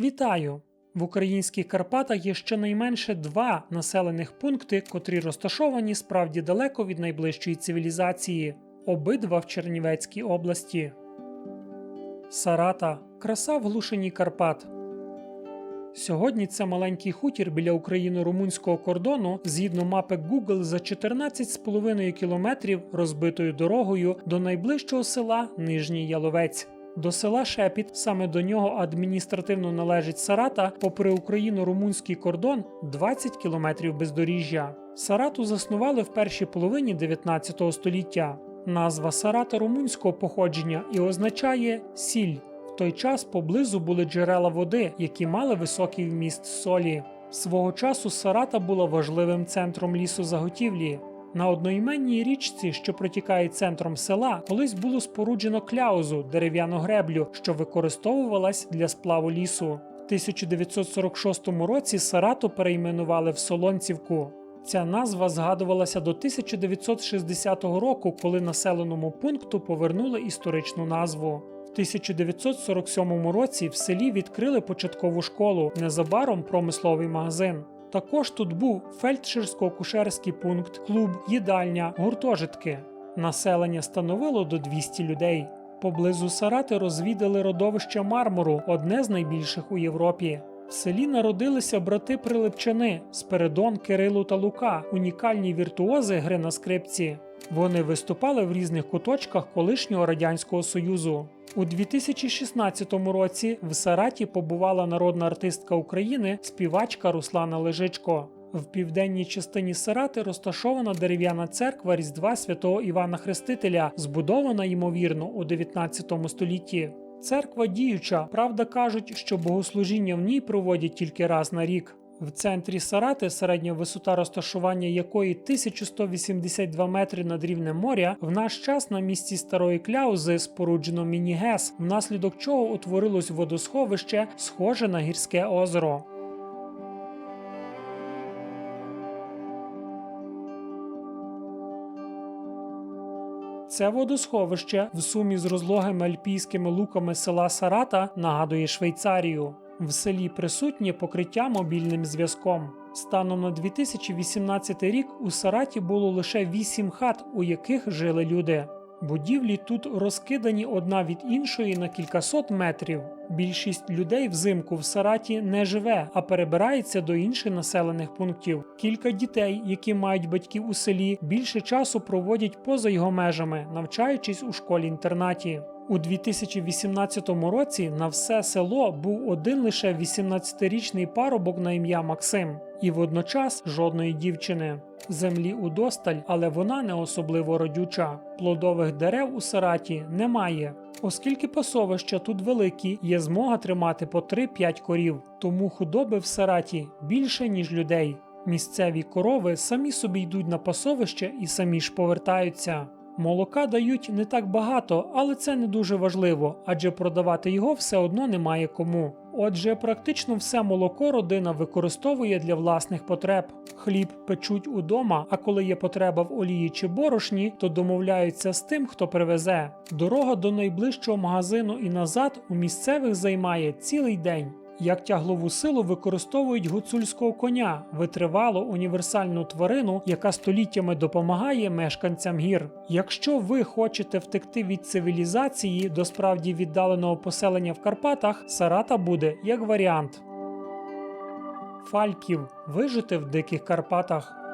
Вітаю! В українських Карпатах є щонайменше два населених пункти, котрі розташовані справді далеко від найближчої цивілізації, обидва в Чернівецькій області. Сарата краса в глушині Карпат. Сьогодні це маленький хутір біля україно-румунського кордону, згідно мапи Google, за 14,5 кілометрів розбитою дорогою до найближчого села Нижній Яловець. До села Шепіт, саме до нього адміністративно належить Сарата, попри україно-румунський кордон 20 кілометрів бездоріжжя. Сарату заснували в першій половині 19 століття. Назва Сарата румунського походження і означає сіль. В той час поблизу були джерела води, які мали високий вміст солі. Свого часу Сарата була важливим центром лісозаготівлі. На одноіменній річці, що протікає центром села, колись було споруджено кляузу дерев'яну греблю, що використовувалась для сплаву лісу. В 1946 році Сарату перейменували в Солонцівку. Ця назва згадувалася до 1960 року, коли населеному пункту повернули історичну назву. В 1947 році в селі відкрили початкову школу, незабаром промисловий магазин. Також тут був фельдшерсько-кушерський пункт, клуб, їдальня, гуртожитки. Населення становило до 200 людей. Поблизу Сарати розвідали родовище мармуру, одне з найбільших у Європі. В селі народилися брати Прилипчани Спиридон, Кирило та Лука, унікальні віртуози гри на скрипці. Вони виступали в різних куточках колишнього радянського союзу. У 2016 році в Сараті побувала народна артистка України, співачка Руслана Лежичко. В південній частині Сарати розташована дерев'яна церква Різдва святого Івана Хрестителя, збудована ймовірно у 19 столітті. Церква діюча, правда кажуть, що богослужіння в ній проводять тільки раз на рік. В центрі Сарати, середня висота розташування якої 1182 метри над рівнем моря, в наш час на місці старої кляузи споруджено міні-гес, внаслідок чого утворилось водосховище, схоже на гірське озеро. Це водосховище в сумі з розлогими альпійськими луками села Сарата нагадує Швейцарію. В селі присутнє покриття мобільним зв'язком. Станом на 2018 рік у Сараті було лише 8 хат, у яких жили люди. Будівлі тут розкидані одна від іншої на кількасот метрів. Більшість людей взимку в Сараті не живе, а перебирається до інших населених пунктів. Кілька дітей, які мають батьків у селі, більше часу проводять поза його межами, навчаючись у школі-інтернаті. У 2018 році на все село був один лише 18-річний парубок на ім'я Максим, і водночас жодної дівчини. Землі удосталь, але вона не особливо родюча. Плодових дерев у Сараті немає. Оскільки пасовища тут великі, є змога тримати по 3-5 корів, тому худоби в Сараті більше, ніж людей. Місцеві корови самі собі йдуть на пасовище і самі ж повертаються. Молока дають не так багато, але це не дуже важливо, адже продавати його все одно немає кому. Отже, практично все молоко родина використовує для власних потреб. Хліб печуть удома, а коли є потреба в олії чи борошні, то домовляються з тим, хто привезе. Дорога до найближчого магазину і назад у місцевих займає цілий день. Як тяглову силу використовують гуцульського коня, витривалу універсальну тварину, яка століттями допомагає мешканцям гір. Якщо ви хочете втекти від цивілізації до справді віддаленого поселення в Карпатах, Сарата буде як варіант. Фальків вижити в диких Карпатах.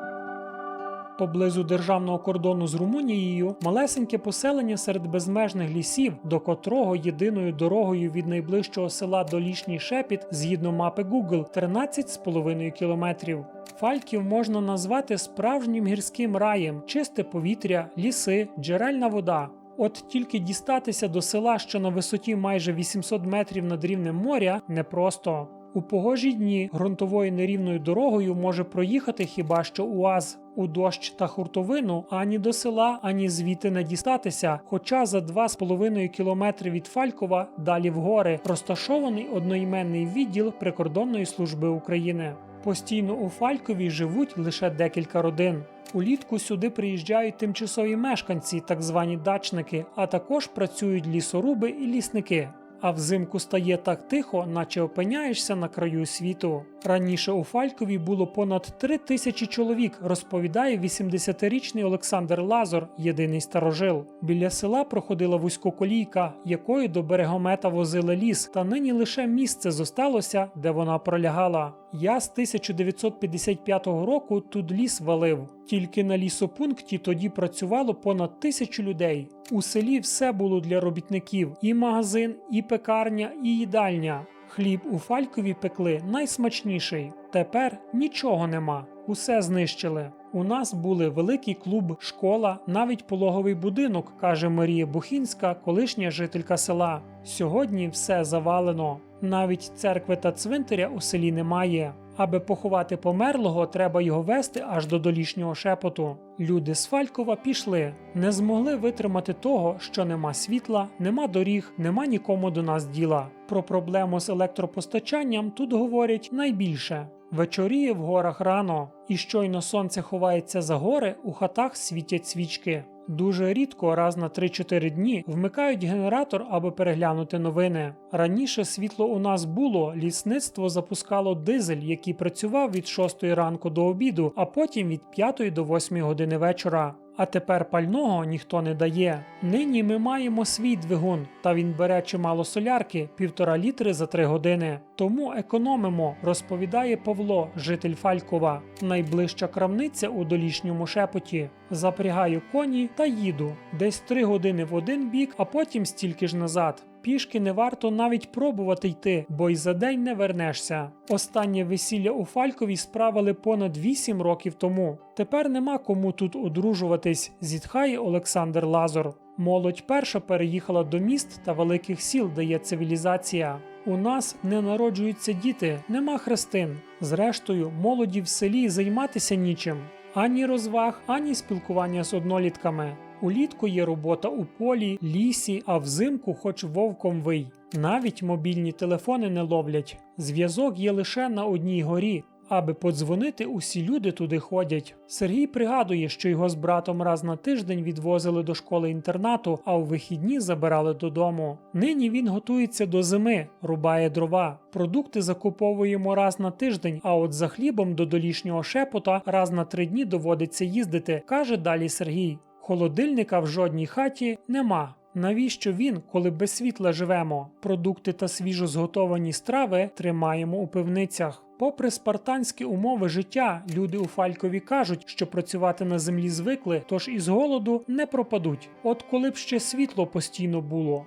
Поблизу державного кордону з Румунією малесеньке поселення серед безмежних лісів, до котрого єдиною дорогою від найближчого села до лішній шепіт, згідно мапи Google, 13,5 кілометрів. Фальків можна назвати справжнім гірським раєм, чисте повітря, ліси, джерельна вода. От тільки дістатися до села, що на висоті майже 800 метрів над рівнем моря, непросто. У погожі дні ґрунтовою нерівною дорогою може проїхати хіба що УАЗ. У дощ та хуртовину ані до села, ані звідти не дістатися. Хоча за 2,5 кілометри від Фалькова далі в гори розташований одноіменний відділ прикордонної служби України. Постійно у Фалькові живуть лише декілька родин. Улітку сюди приїжджають тимчасові мешканці, так звані дачники, а також працюють лісоруби і лісники. А взимку стає так тихо, наче опиняєшся на краю світу. Раніше у Фалькові було понад три тисячі чоловік, розповідає 80-річний Олександр Лазор, єдиний старожил. Біля села проходила вузькоколійка, якою до берегомета возили ліс, та нині лише місце зосталося, де вона пролягала. Я з 1955 року тут ліс валив. Тільки на лісопункті тоді працювало понад тисячу людей. У селі все було для робітників: і магазин, і пекарня, і їдальня. Хліб у Фалькові пекли найсмачніший. Тепер нічого нема. Усе знищили. У нас були великий клуб, школа, навіть пологовий будинок, каже Марія Бухінська, колишня жителька села. Сьогодні все завалено. Навіть церкви та цвинтаря у селі немає. Аби поховати померлого, треба його вести аж до долішнього шепоту. Люди з Фалькова пішли, не змогли витримати того, що нема світла, нема доріг, нема нікому до нас діла. Про проблему з електропостачанням тут говорять найбільше. Вечоріє в горах рано, і щойно сонце ховається за гори, у хатах світять свічки. Дуже рідко, раз на 3-4 дні, вмикають генератор, аби переглянути новини. Раніше світло у нас було, лісництво запускало дизель, який працював від 6 ранку до обіду, а потім від 5 до 8 години вечора. А тепер пального ніхто не дає. Нині ми маємо свій двигун, та він бере чимало солярки півтора літри за три години. Тому економимо, розповідає Павло, житель Фалькова. Найближча крамниця у долішньому шепоті. Запрягаю коні та їду. Десь три години в один бік, а потім стільки ж назад. Пішки не варто навіть пробувати йти, бо й за день не вернешся. Останнє весілля у Фалькові справили понад 8 років тому. Тепер нема кому тут одружуватись, зітхає Олександр Лазор. Молодь перша переїхала до міст та великих сіл, де є цивілізація. У нас не народжуються діти, нема хрестин. Зрештою, молоді в селі займатися нічим. Ані розваг, ані спілкування з однолітками. Улітку є робота у полі, лісі, а взимку хоч вовком вий. Навіть мобільні телефони не ловлять. Зв'язок є лише на одній горі. Аби подзвонити, усі люди туди ходять. Сергій пригадує, що його з братом раз на тиждень відвозили до школи інтернату, а у вихідні забирали додому. Нині він готується до зими, рубає дрова. Продукти закуповуємо раз на тиждень, а от за хлібом до долішнього шепота раз на три дні доводиться їздити, каже далі Сергій. Холодильника в жодній хаті нема. Навіщо він, коли без світла живемо? Продукти та свіжо зготовані страви тримаємо у пивницях. Попри спартанські умови життя, люди у Фалькові кажуть, що працювати на землі звикли, тож із голоду не пропадуть. От коли б ще світло постійно було.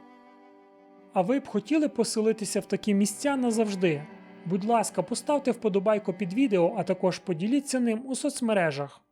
А ви б хотіли поселитися в такі місця назавжди? Будь ласка, поставте вподобайку під відео, а також поділіться ним у соцмережах.